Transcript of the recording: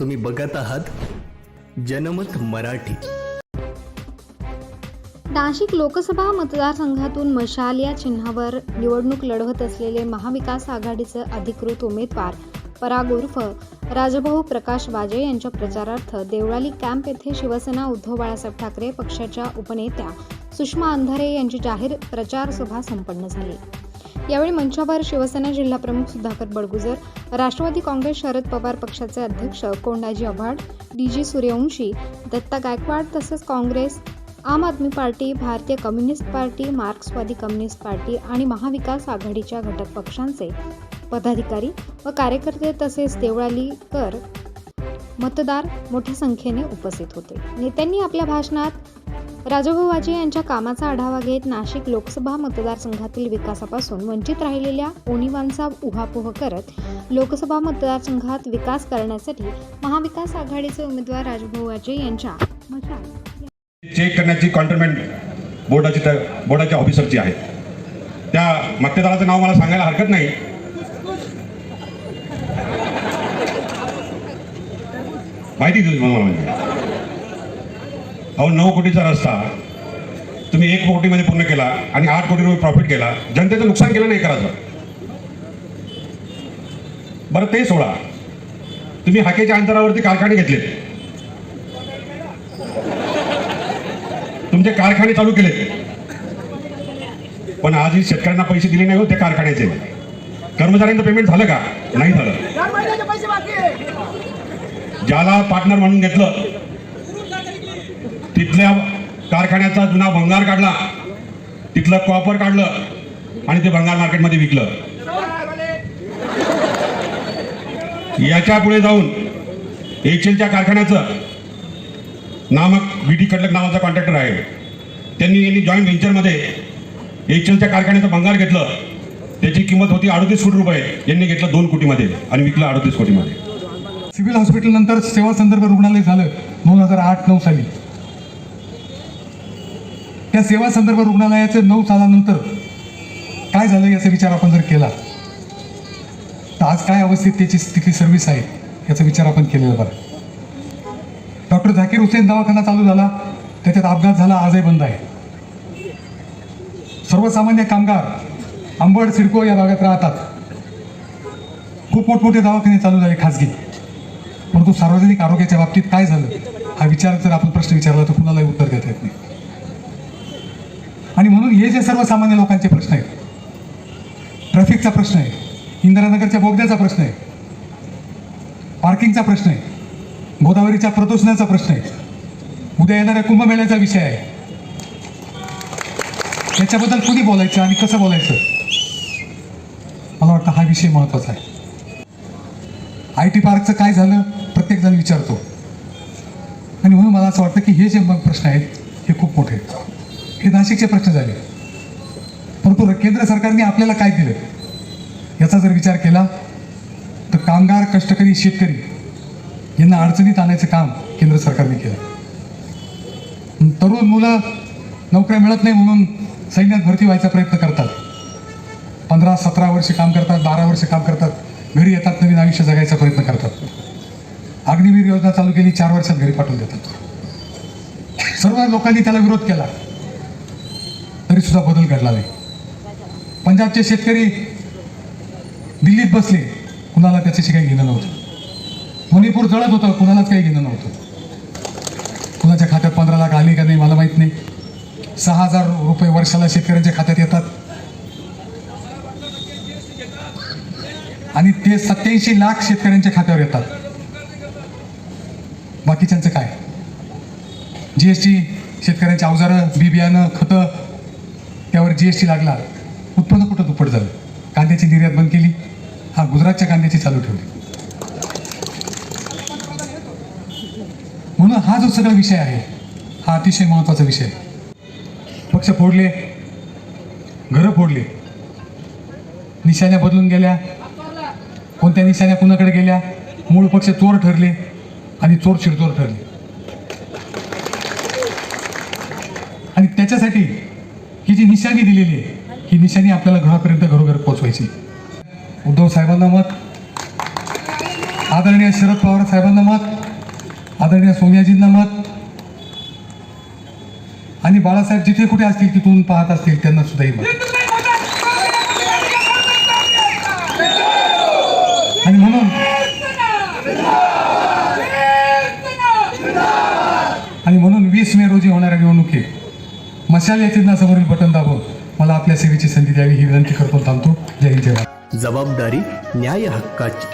तुम्ही बघत आहात जनमत मराठी. नाशिक लोकसभा मतदारसंघातून मशाल या चिन्हावर निवडणूक लढवत असलेले महाविकास आघाडीचे अधिकृत उमेदवार पराग उर्फ राजभाऊ प्रकाश वाजे यांच्या प्रचारार्थ देवळाली कॅम्प येथे शिवसेना उद्धव बाळासाहेब ठाकरे पक्षाच्या उपनेत्या सुषमा अंधारे यांची जाहीर प्रचार सभा संपन्न झाली. यावेळी मंचावर शिवसेना जिल्हाप्रमुख सुधाकर बडगुजर राष्ट्रवादी काँग्रेस शरद पवार पक्षाचे अध्यक्ष कोंडाजी आव्हाड डी जी सूर्यवंशी दत्ता गायकवाड तसेच Congress Aam Aadmi party Bharatiya communist party मार्क्सवादी कम्युनिस्ट पार्टी आणि महाविकास आघाडीच्या घटक पक्षांचे पदाधिकारी व कार्यकर्ते तसेच देवळालीकर मतदार मोठ्या संख्येने उपस्थित होते. नेत्यांनी आपल्या भाषणात राजभाऊ वाजे यांच्या कामाचा आढावा घेत नाशिक लोकसभा मतदारसंघातील विकासापासून वंचित राहिलेल्या ओनिवांचा उहापोह करत लोकसभा मतदारसंघात विकास करण्यासाठी महाविकास आघाडीचे उमेदवार राजभाऊ वाजे यांच्या चेक करण्याची कॉन्ट्रीमेंट बोर्डाची बोर्डाच्या ऑफिसरची आहे. त्या मक्तेदाराचं नाव मला सांगायला हरकत नाही. माहिती देऊ मला म्हणजे. अहो नऊ कोटीचा रस्ता. तुम्ही एक कोटीमध्ये पूर्ण केला आणि आठ कोटी रुपये प्रॉफिट केला. जनतेचं नुकसान केलं नाही करायचं. बरं ते सोडा. तुम्ही हाकेच्या अंतरावरती कारखाने घेतले तुमचे कारखाने चालू केले पण आजही शेतकऱ्यांना पैसे दिले नाही हो त्या कारखान्याचे. कर्मचाऱ्यांचं पेमेंट झालं का? नाही झालं. ज्याला पार्टनर म्हणून घेतलं तिथल्या कारखान्याचा जुना भंगार काढला. तिथलं कॉपर काढलं आणि ते भंगार मार्केटमध्ये विकलं. याच्यापुढे जाऊन एक्सेलच्या कारखान्याचं नामक बी टी कडलक नावाचा कॉन्ट्रॅक्टर आहे. त्यांनी यांनी जॉईंट व्हेंचरमध्ये एक्सेलच्या कारखान्याचं भंगार घेतलं. त्याची किंमत होती अडतीस कोटी रुपये. यांनी घेतलं दोन कोटीमध्ये आणि विकलं अडतीस कोटीमध्ये. सिव्हिल हॉस्पिटल नंतर सेवा संदर्भ रुग्णालय झालं दोन हजार आठ नऊ साली. या सेवा संदर्भ रुग्णालयाचे नऊ सालानंतर काय झालं याचा विचार आपण जर केला तर आज काय अवस्थेत त्याची स्थिती सर्व्हिस आहे याचा विचार आपण केलेला बरा. डॉक्टर झाकीर हुसेन दवाखाना चालू झाला त्याच्यात अपघात झाला आजही बंद आहे. सर्वसामान्य कामगार अंबड सिडको या भागात राहतात. खूप मोठमोठे दवाखाने चालू झाले खाजगी परंतु सार्वजनिक आरोग्याच्या बाबतीत काय झालं हा विचार जर आपण प्रश्न विचारला तर कुणालाही उत्तर देता येत नाही. आणि म्हणून हे जे सर्वसामान्य लोकांचे प्रश्न आहेत ट्रॅफिकचा प्रश्न आहे इंदिरानगरच्या बोगद्याचा प्रश्न आहे पार्किंगचा प्रश्न आहे गोदावरीच्या प्रदूषणाचा प्रश्न आहे उद्या येणाऱ्या कुंभमेळ्याचा विषय आहे. याच्याबद्दल कुणी बोलायचं आणि कसं बोलायचं? मला वाटतं हा विषय महत्त्वाचा आहे. आय टी पार्कचं काय झालं प्रत्येकजण विचारतो. आणि म्हणून मला असं वाटतं की हे जे मग प्रश्न आहेत हे खूप मोठे आहेत. नाशिकचे प्रश्न झाले. परंतु केंद्र सरकारने आपल्याला काय दिलं? याचा जर विचार केला तर कामगार कष्टकरी शेतकरी यांना अडचणीत आणायचं काम केंद्र सरकारने केलं. तरुण मुलं नोकऱ्या मिळत नाही म्हणून सैन्यात भरती व्हायचा प्रयत्न करतात. पंधरा सतरा वर्ष काम करतात बारा वर्ष काम करतात घरी येतात नवीन आयुष्य जगायचा प्रयत्न करतात. अग्निवीर योजना चालू केली चार वर्षात घरी पाठवून देतात. सर्व लोकांनी त्याला विरोध केला. तरीसुद्धा बदल घडला नाही. पंजाबचे शेतकरी दिल्लीत बसले कुणाला त्याच्याशी काही घेणं नव्हतं. मणिपूर जळत होतं कुणालाच काही घेणं नव्हतं. कुणाच्या खात्यात पंधरा लाख आली का नाही मला माहीत नाही. सहा हजार रुपये वर्षाला शेतकऱ्यांच्या खात्यात येतात. आणि ते सत्याऐंशी लाख शेतकऱ्यांच्या खात्यावर येतात. बाकीच्यांचं काय? जीएसटी शेतकऱ्यांची अवजारं बी बियाणं खतं त्यावर जी एस टी लागला उत्पन्न कुठं दुप्पट झालं? कांद्याची निर्यात बंद केली हा गुजरातच्या कांद्याची चालू ठेवली. म्हणून हा जो सगळा विषय आहे हा अतिशय महत्त्वाचा विषय पक्ष फोडले घरं फोडले. निशाण्या बदलून गेल्या कोणत्या निशाण्या कुणाकडे गेल्या मूळ पक्ष चोर ठरले आणि चोर शिरचोर ठरले. आणि त्याच्यासाठी ही जी निशाणी दिलेली आहे ही निशाणी आपल्याला घरापर्यंत घरोघर पोहोचवायची. उद्धव साहेबांना मत. आदरणीय शरद पवार साहेबांना मत. आदरणीय सोनियाजींना मत. आणि बाळासाहेब जिथे कुठे असतील तिथून पाहत असतील त्यांना सुद्धाही मत. आणि म्हणून आणि म्हणून वीस मे रोजी होणाऱ्या निवडणुकीत मशाल या चिन्हासमोरील बटन दाबून मला आपल्या सेवेची संधी द्यावी ही विनंती करतो थांबतो. जय हिंद जय जबाबदारी न्याय हक्काची.